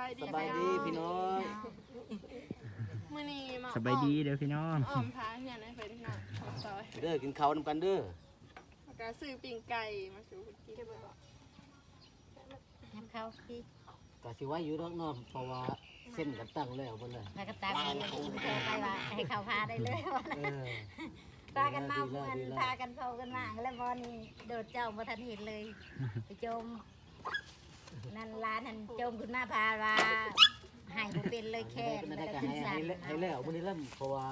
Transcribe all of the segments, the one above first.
บายดีสบายดีพี่น้องมื้อนี้มาสบายดีเด้อพี่น้องอ้อมพาเฮียนให้เพิ่นพี่น้องขอบซอยเด้อกินข้าวนำกันเด้อแล้วก็ซื้อปิ้งไก่มาสู่กินเบิดบ่น้ำเข้าพี่ก็สิไว้อยู่ดอกเนาะเพราะว่าเส้นกันตั้งแล้วเพิ่นเลยแล้วก็ตามไปเลยกินเข้าไปว่าให้เขาพาได้เลยเออพากันมาดีเพื่แล้วอนดีแล้วพากันเข้ากันมาแล้วบอนี่โดดเจ้าบ่ทันเห็นเลยไปจม นั่นร้านนั่นจมขึ้นมาพาว่าใหายบ่เป็นเลยแค่ไม่แล้วได้ก็ก็ขึ้นให้สั่นให้ให้แล้วมื้อนี้เริ่มเพราะว่า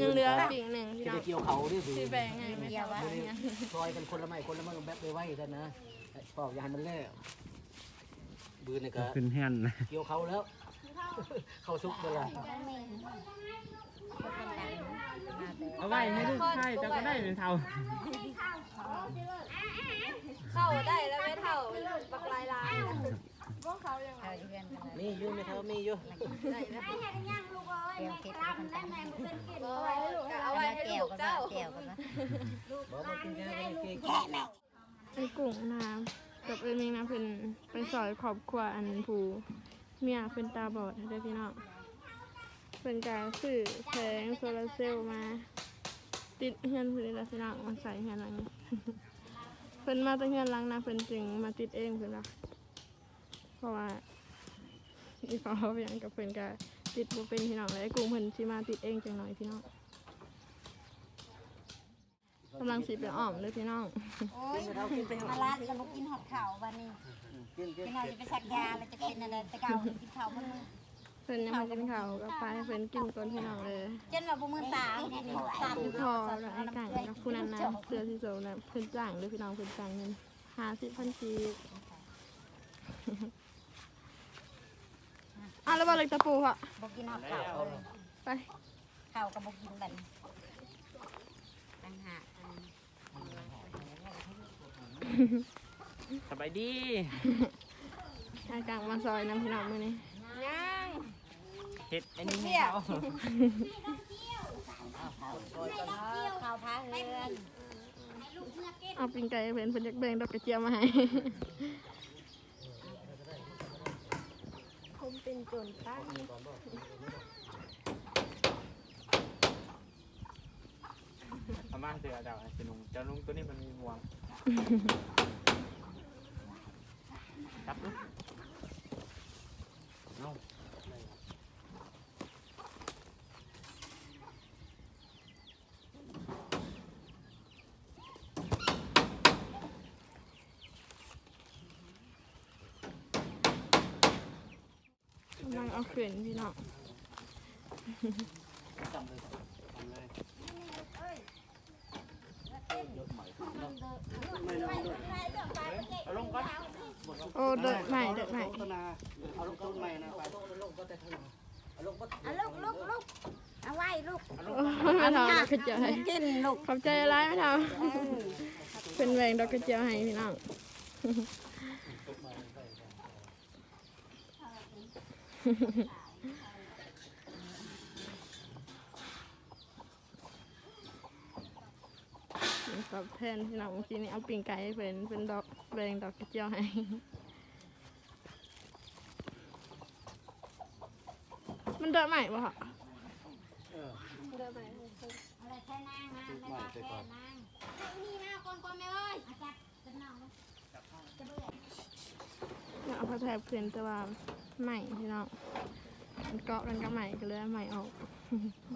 ยังเหลือปิ้งหนึงพี่จะน้อไปงเกี่ยวเขาเด้อซื้อแบงให้แม่ค่ะว่าเนี่ยซอยกันคนละไม้คนละไม้แบบไปไว้ท่านนะปอกอย่าให้มันแล้วบืนนี่ก็ขึ้นเฮือนนะเกี่ยวเขาแล้ว เข้าซุกเวลา เอาไว้ให้ลูกชายจะก็ได้เป็นเท่าเข้าได้แล้วไม่เท่าบักลายลายบ่เขายังไงเอาเพื่อนกันเลยมีอยู่ไหมครับมีอยู่ได้แล้วเตรียมเก็บแล้วกันตั้งบ่เอาไว้ให้ลูกเอาไว้ให้แก้ลูวกกันเจ้าแก้วกันนะบอกมากินกันเก่งเป็นกุ้งน้ำกับเอิ้นมิงนะเพิ่นไปซอยครอบครัวอันผู้เมียเพิ่นตาบอดเด้อพี่น้องเพิ่นก็ซื้อแผงโซลาร์เซลล์มา ติดเฮือนเพิ่นนี่ล่ะพี่น้องมาใส่เฮือนหลังนี้ เพิ่นมาแตั้งเฮือนหลังนะเพิ่นจึงมาติดเองเพิ่นว่าเพราะว่าอีฟ้าเวียงกับเพิ่นก็ติดบ่เป็นพี่น้องเลยไอ้กุ้งเพิ่นสิมาติดเองจังหน่อยพี่น้องกำลังสิไปอ้อมเลยพี่น้อง โอ้ยมาร้านแล้วมากินหอดข้าววันนี้กินกินพี่น้อยจะไปสักยาแล้วจะเป็นอะไรแต่เก่ากินข้าวมัน เพิ่นยังมากินข้าวกับปลาให้เพิ่นกินก่อนพี่น้องเลยจนว่าบ่มือตาเนี่ยตาพอแล้วไอ้ไก่กับคุณนันนะเสื้อที่โซนะเพิ่นจ้างเลยพี่น้องเพิ่นจ้างเงินห้าสิบพันกีบอะแล้วบอลเล็กตะปูค่ะบ่กินหอดข้าวเลยไปข้าวก็บ่กินบัดตั้งหากสบายดีอากลางมาซอยน้ำพี่น้องมือนี้ เฮ็ดอันนี้เนี่ยเขาข้าวพาเฮือนเอาปิ้งไก่ให้เพิ่นเพิ่นอยากแบ่งดอกกระเจียวมาให้ผมเป็นโจรป้าอามาเสือเจ้าจะนุงเจ้านุงตัวนี้มันมีงวงจับลูกเอา กำลัง เอาขึ้นพี่น้องจำเลยจำเลยเอาลงก่อนโอ้เดินใหม่เดินใหม่เอาลูกต้นใหม่นะไปเอาลงเอาลูกลูกลูกเอาไว้ลูกโอ้ยไม่ทำดอกกระเจียวให้กินลูกขอบใจอะไรไม่ทำเป็นแหวงดอกกระเจียวให้พี่น้อง ตอบแทนพี่น้องเมื่อกี้นี้เอาปิ่งไก่ให้เป็นเป็นดอกแบงดอกกระเจียวให้มันเดินใหม่ป่ะคะเออเดินใหม่อะไรแค่นางมาไม่ว่าแค่นางนี่มาคนคนแม่เอ้ยอาจับเป็นน้องเอาผ้าแถบขึ้นแต่ว่า ใหม่พี่น้องมันเกาะกันกับใหม่ก็เลยเอาใหม่ออก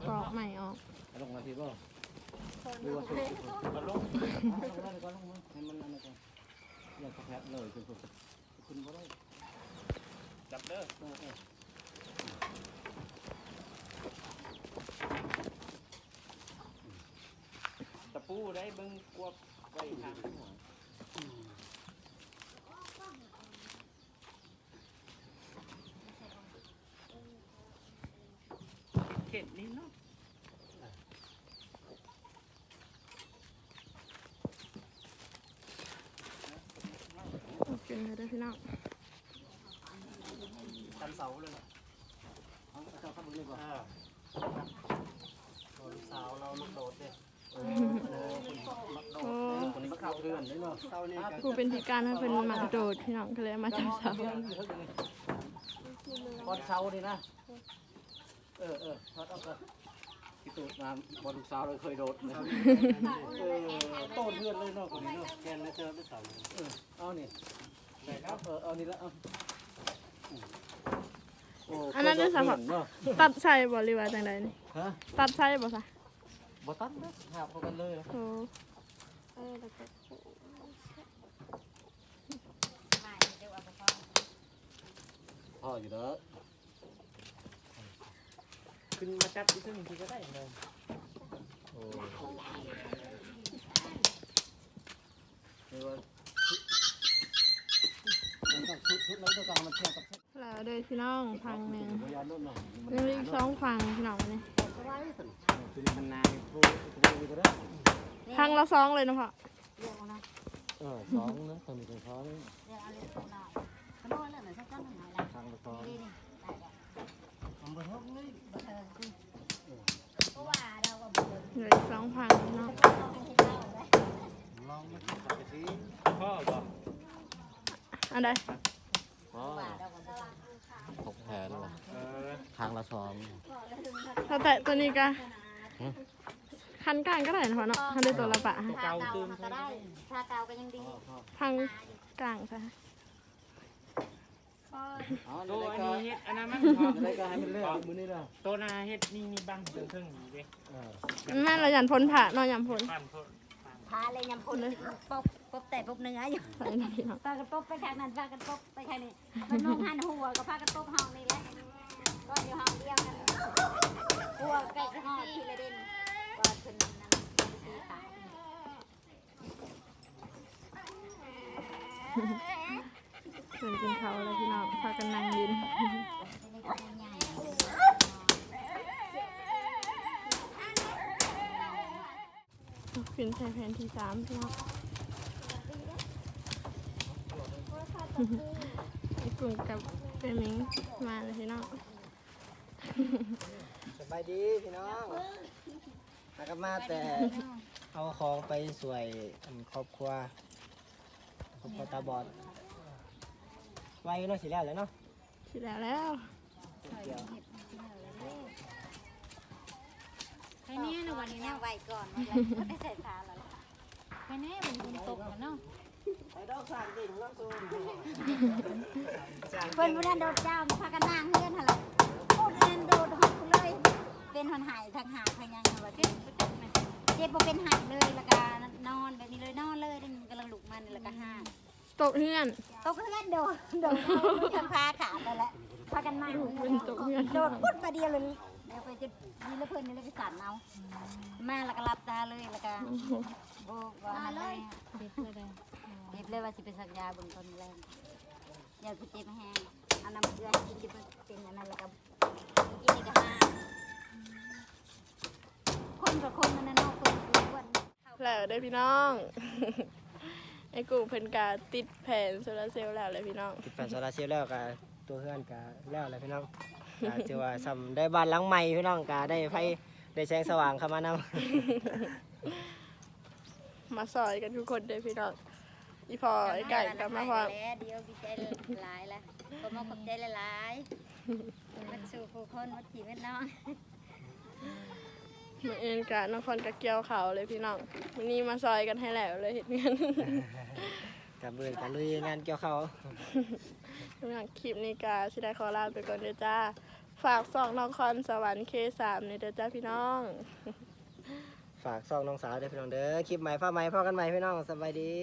เกาะใหม่ออกเอาลงมาทีบ่ดูว่าสุดเอาลงเอาลงมาก่อนลงมาให้มันอันนั้นก่อนอย่าแผลเลยคุณคุณคุณบ่ได้จับเด้อเออเออตะปูได้เบิ่งกวบไว้ทางหัวเข็ดนี่เนาะ เอาขึ้นเลยเด้อ พี่น้องตันเสาเลยเหรอเอาเจ้าเข้ามือเลยก่อนโอ้ลูกสาวเราลูกโดดเด้โอ้โหมักโดดคนนี้มาเข้าเรือนเลยเนาะเสานี่กันกูเป็นพิการให้เป็นหมักโดดพี่น้องก็เลยเอามาจากเสาเอนเสาร์นี่นะ เออเออทอดเอาก็พี่ตูดมาบอลเสาร์เลยเคยโดดนะเออโต้นเพื่อนเลยเนาะคนนี้เนาะแกนแล้วเจอไม่เสาร์เออเอานี่ได้ครับ เออเอานี่ละเอาโอันนั้นด้วยสำหรับเนาะตัดใช่บ่หรือว่าจังใดนี่ฮะตัดใช่บ่ซะบ่ตันนะหาพอกันเลยนะโอ้ไม่เดี๋ยวเอาไปก่อนพ่ออยู่เด้อขึ้นมาจับที่ซึ่งที่ก็ได้เลยโอ้เรียกว่ามันต้องชุดชุดนั้นต้องกา เทียบกับเส้นแล้วเด้อพี่น้องพังหนึงพยานโน่นเนาะมันยังมีอีกสองพังพี่น้องนี่สบายสิตัวนี้มันนานโอ้ยตัวนี้ก็ได้พังละสองเลยนะพ่อเดี๋ยวเอานะเออสองนะตัวนี้เป็นสองเราสอนหน่อยละทางละสองเลยเองเหลืออีกสองพังพี่น้องเล่าเลยลองมาทำไปสิพ่อบอกอันใด อ๋อ ว่าเราก็เบิ่ง หกแผนว่ะ เอ อทางละสองถ้าแต่ตัวนี้ก็คันกลางก็ได้นะพ่อเนาะคันได้ตัวละปะถ้าเกามันก็ได้ถ้าเกาก็ยังดีพังกลางซะอ๋อโตนี่อันก็นี้เฮ็ดอันนั้นมันพอนี่ก็ให้มันเลือกมือนี่ละโตนาเฮ็ดนี่นี่บังเทิงเทิงนี่เว้ยเออแม่นเราหยันพ้นผ่าเนอนหยันพ้นปั้นโทษพาเลยยำพุนปบปบแต่ปบเนื้ออยู่ใส่นี่พี่น้องพากันปบไปทางนั้นพากันปบไปทางนี้มันนุ่งหันหัวก็พากันปบห้องนี่แหละ ก็อยู่ห้องเดียวกันหัวใกล้จะหอทีละดินก็ขึ้นนั่นตีตายเพิ่นกินข้าแล้วพี่น้องพากันนั่งยินนี่ก็ใหญ่ขึ้นใส่แผนที่สามพี่น้องไอ้กลุ่มกับเปมิงมาเลยพี่น้อง สบายดีพี่น้องหากนมาแต่เอาของไปสวยอันครอบครัวครอบครัวตาบอดไว้เนาะสิแล้วแหล้วเนาะสิแล้วแล้วใครเนี่ยนะวันนี้เนี่ยไว้ก่อนก็ได้ใส่ตาแล้วไปแน่มันเป็นตกกันเนาะไอ้ดอกสามดิ่งน้องซูน เพิ่นบ่ได้โดดเจ้ามาพากันนั่งเฮือนหั่นล่ะพูดอันนั้นโดดฮอดกูเลย เป็น หอนหายทางหาทางยังหั่นว่าเจ็บบ่จักแม่เจ็บบ่เป็นหายเลยแล้วก็นอนแบบนี้เลยนอนเลยนี่มันกำลังลุกมันแล้วก็ห้าตกเฮือนตกเฮือนโดดโดดทางพาขาไปแล้วพากันนั่งเป็นตกเฮือนโดดพุดมาเดียวเลยเดี๋ยวไปจะนี่แล้วเพิ่นนี่เลยไปสั่นเอามาแล้วก็หลับตาเลยแล้วก็บ่ว่าเลยเจ็บเลยเจ็บเลยว่าสิไปสักยาเบิ่งต้นแรงอย่าไปเจ็บแห้งเอาน้ำเกลือให้กินเป็นอันนั้นแล้วก็กินนี่ก็ห้า คนกับคนมันน่ะเนาะคนกับคนแล้วได้อพี่น้อง ไอ้กลุ่มเพิ่นกาติดแผ่นโซลาร์เซลล์แล้วเลยพี่น้อง ติดแผ่นโซลาร์เซลล์แล้วก็ตัวเพื่อนก็แล้วแหละพี่น้องก็ถือว่าทำได้บ้านหลังใหม่พี่น้องก็ได้ไฟได้แสงสว่างเข้ามานำมาซอยกันทุกคนเลยพี่น้อง อีพอไอ้ไก่กับมาพร้อมแล้วเดี๋ยวดีใจหลายแล้วก็มาขอบใจหลายๆมันสู่ผู้คนวัดผีแม่น้อง มืออื่นกะนครกะเกียวเขาเลยพี่น้องวันนี้มาซอยกันให้แล้วเลยเห็นกันกับเบิร์กับลุยงานเกี่ยวเขาวสำหรับคลิปนี้กาชิได้ขอลาไปก่อนเด้อจ้า ฝากส่องนครสวรรค์เคสามในเด้อจ้าพี่น้อง ฝากซองน้องสาวด้วยพี่น้องเด้อคลิปใหม่ผ้าใหม่พ่อกันใหม่พี่น้องสบายดี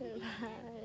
บ๊ายบาย